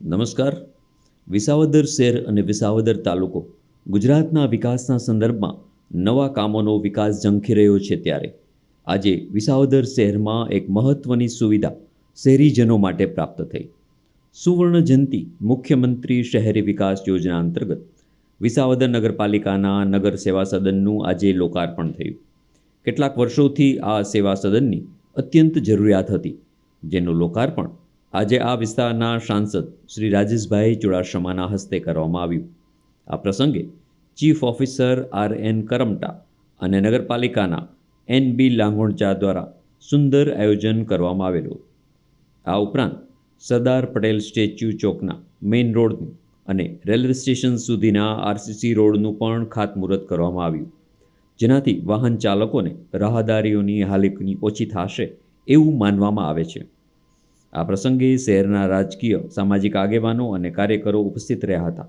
નમસ્કાર. વિસાવદર શહેર અને વિસાવદર તાલુકો ગુજરાતના વિકાસના સંદર્ભમાં નવા કામોનો વિકાસ ઝંખી રહ્યો છે ત્યારે. આજે વિસાવદર શહેરમાં એક મહત્ત્વની સુવિધા શહેરીજનો માટે પ્રાપ્ત થઈ. સુવર્ણ જયંતિ મુખ્યમંત્રી શહેરી વિકાસ યોજના અંતર્ગત વિસાવદર નગરપાલિકાના નગર સેવા સદનનું આજે લોકાર્પણ થયું. કેટલાક વર્ષોથી આ સેવા સદનની અત્યંત જરૂરિયાત હતી, જેનું લોકાર્પણ આજે આ વિસ્તારના સાંસદ શ્રી રાજેશભાઈ ચુડાસમાના હસ્તે કરવામાં આવ્યું. આ પ્રસંગે chief officer R N Karamta અને નગરપાલિકાના એન બી લાંગોણચા દ્વારા સુંદર આયોજન કરવામાં આવેલું. આ ઉપરાંત સરદાર પટેલ સ્ટેચ્યુ ચોકના મેઇન રોડનું અને રેલવે સ્ટેશન સુધીના આરસીસી રોડનું પણ ખાતમુહૂર્ત કરવામાં આવ્યું. જેનાથી વાહન ચાલકોને રાહદારીઓની હાલિકની ઓછી થશે એવું માનવામાં આવે છે. આ પ્રસંગે શહેરના રાજકીય, સામાજિક આગેવાનો અને કાર્યકરો ઉપસ્થિત રહ્યા હતા.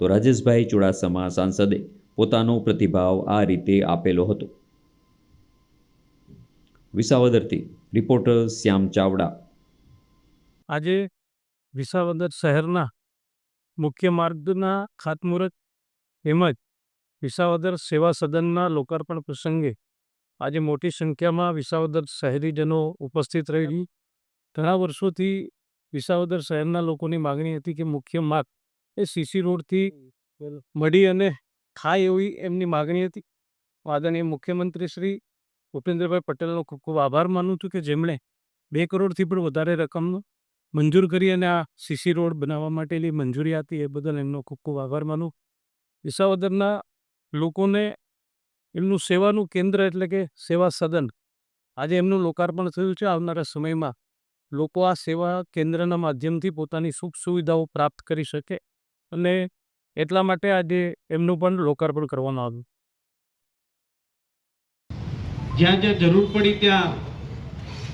તો રાજેશભાઈ ચુડાસમા સાંસદે પોતાનો પ્રતિભાવ આ રીતે આપેલો હતો. વિસાવદરથી રિપોર્ટર શ્યામ ચાવડા. આજે વિસાવદર શહેરના મુખ્ય માર્ગના ખાતમુહૂર્ત તેમજ વિસાવદર સેવા સદનના લોકાર્પણ પ્રસંગે આજે મોટી સંખ્યામાં વિસાવદર શહેરીજનો ઉપસ્થિત રહી ઘણા વર્ષોથી વિસાવદર શહેરના લોકોની માગણી હતી કે મુખ્ય માર્ગ એ સીસી રોડથી મળી અને થાય એવી એમની માગણી હતી. આદરણીય મુખ્યમંત્રી શ્રી ભૂપેન્દ્રભાઈ પટેલનો ખૂબ ખૂબ આભાર માનું છું કે જેમણે બે કરોડથી પણ વધારે રકમનો મંજૂર કરી અને આ સીસી રોડ બનાવવા માટેની મંજૂરી આપી એ બદલ એમનો ખૂબ ખૂબ આભાર માનું. વિસાવદરના લોકોને એમનું સેવાનું કેન્દ્ર એટલે કે સેવા સદન આજે એમનું લોકાર્પણ થયું છે. આવનારા સમયમાં લોકો આ સેવા કેન્દ્રના માધ્યમથી પોતાની સુખ સુવિધાઓ પ્રાપ્ત કરી શકે અને એટલા માટે આજે એમનું પણ લોકાર્પણ કરવામાં આવ્યું. જ્યાં જ્યાં જરૂર પડી ત્યાં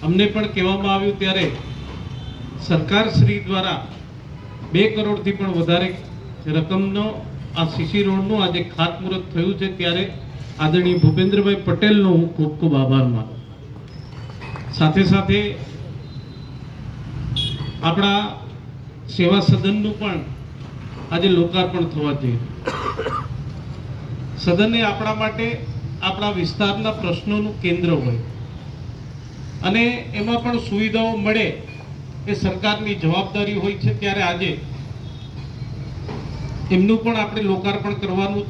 અમને પણ કહેવામાં આવ્યું ત્યારે સરકાર શ્રી દ્વારા બે કરોડથી પણ વધારે રકમનો આ સીસી રોડનું આજે ખાતમુહૂર્ત થયું છે ત્યારે આદરણીય ભૂપેન્દ્રભાઈ પટેલનો હું ખૂબ ખૂબ આભાર માનું. સાથે સાથે આપણા સેવા સદનનું પણ આજે લોકાર્પણ થવા જઈ સદને આપણા માટે આપણા વિસ્તારના પ્રશ્નોનું કેન્દ્ર હોય. અને એમાં પણ સુવિધાઓ મળે એ સરકારની જવાબદારી હોય છે ત્યારે આજે એમનું પણ આપણે લોકાર્પણ કરવાનું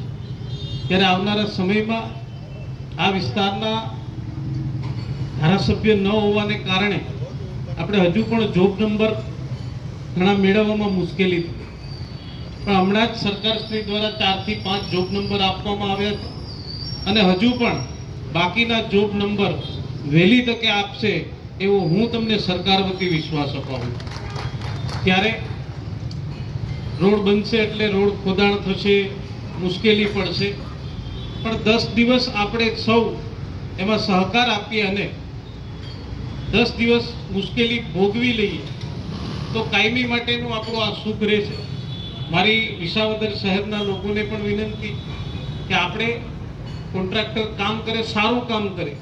ત્યારે આવનારા સમયમાં આ વિસ્તારના ધારાસભ્ય ન હોવાને કારણે આપણે હજુ પણ જોબ નંબર ઘણા મેળવવામાં મુશ્કેલી હતી પણ હમણાં જ સરકારશ્રી દ્વારા ચારથી પાંચ જોબ નંબર આપવામાં આવ્યા છે. અને હજુ પણ બાકીના જોબ નંબર વહેલી તકે આપશે એવો હું તમને સરકાર વતી વિશ્વાસ અપાવું ત્યારે રોડ બનશે એટલે રોડ ખોદાણ થશે, મુશ્કેલી પડશે. પણ દસ દિવસ આપણે સૌ એમાં સહકાર આપીએ અને દસ દિવસ મુશ્કેલી ભોગવી લઈએ, તો કાયમી માટેનું આપણું આ સુખ રહેશે. મારી વિસાવદર શહેરના લોકોને પણ વિનંતી કે આપણે કોન્ટ્રાક્ટર કામ કરે, સારું કામ કરે,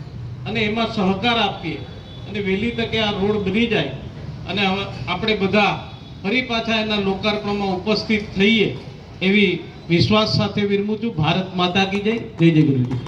અને એમાં સહકાર આપીએ, અને વહેલી તકે આ રોડ બની જાય, અને આપણે બધા ફરી પાછા એના લોકાર્પણમાં ઉપસ્થિત થઈએ, એવી વિશ્વાસ સાથે વિરમું છું. ભારત માતા કી જય. જય જય ગુરુજી.